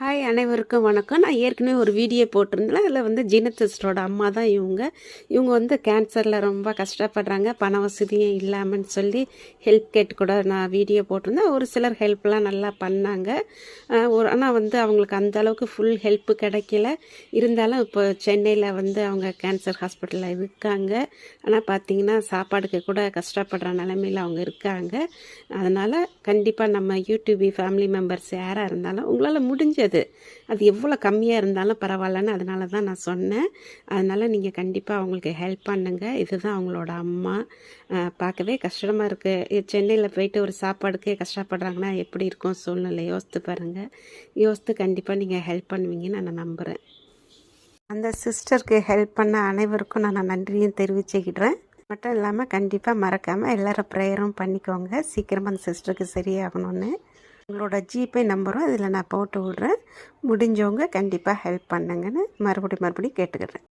Hi அனைவருக்கும் வணக்கம். நான் ஏற்கனவே ஒரு வீடியோ போட்டிருந்தேன். அதில் வந்து ஜீனத் அம்மா தான் இவங்க. இவங்க வந்து கேன்சரில் ரொம்ப கஷ்டப்படுறாங்க. பண வசதியும் இல்லாமன்னு சொல்லி ஹெல்ப் கேட்டு கூட நான் வீடியோ போட்டிருந்தேன். ஒரு சிலர் ஹெல்ப்லாம் நல்லா பண்ணாங்க. ஒரு ஆனால் வந்து அவங்களுக்கு அந்த அளவுக்கு ஃபுல் ஹெல்ப்பு கிடைக்கல. இருந்தாலும் இப்போ சென்னையில் வந்து அவங்க கேன்சர் ஹாஸ்பிட்டலில் இருக்காங்க. ஆனால் பார்த்திங்கன்னா சாப்பாடுக்கு கூட கஷ்டப்படுற நிலமையில் அவங்க இருக்காங்க. அதனால் கண்டிப்பாக நம்ம யூடியூபி ஃபேமிலி மெம்பர்ஸ் யாராக இருந்தாலும் உங்களால் முடிஞ்சது அது எவ்வளோ கம்மியாக இருந்தாலும் பரவாயில்லன்னு அதனால தான் நான் சொன்னேன். அதனால் நீங்கள் கண்டிப்பாக அவங்களுக்கு ஹெல்ப் பண்ணுங்க. இதுதான் அவங்களோட அம்மா. பார்க்கவே கஷ்டமாக இருக்குது சென்னையில் போயிட்டு ஒரு சாப்பாடுக்கே கஷ்டப்படுறாங்கன்னா எப்படி இருக்கும் சூழ்நிலை? யோசித்து பாருங்கள் யோசித்து கண்டிப்பாக நீங்கள் ஹெல்ப் பண்ணுவீங்கன்னு நான் நம்புகிறேன் அந்த சிஸ்டருக்கு ஹெல்ப் பண்ண அனைவருக்கும் நான் நன்றியும் தெரிவிச்சுக்கிடுறேன் மட்டும் இல்லாமல் கண்டிப்பாக மறக்காமல் எல்லோரும் ப்ரேயரும் பண்ணிக்கோங்க. சீக்கிரமாக அந்த சிஸ்டருக்கு சரியாகணும்னு. உங்களோட ஜிபே நம்பரும் இதில் நான் போட்டு விட்றேன். முடிஞ்சவங்க கண்டிப்பாக ஹெல்ப் பண்ணுங்கன்னு மறுபடியும் மறுபடியும் கேட்டுக்கிறேன்.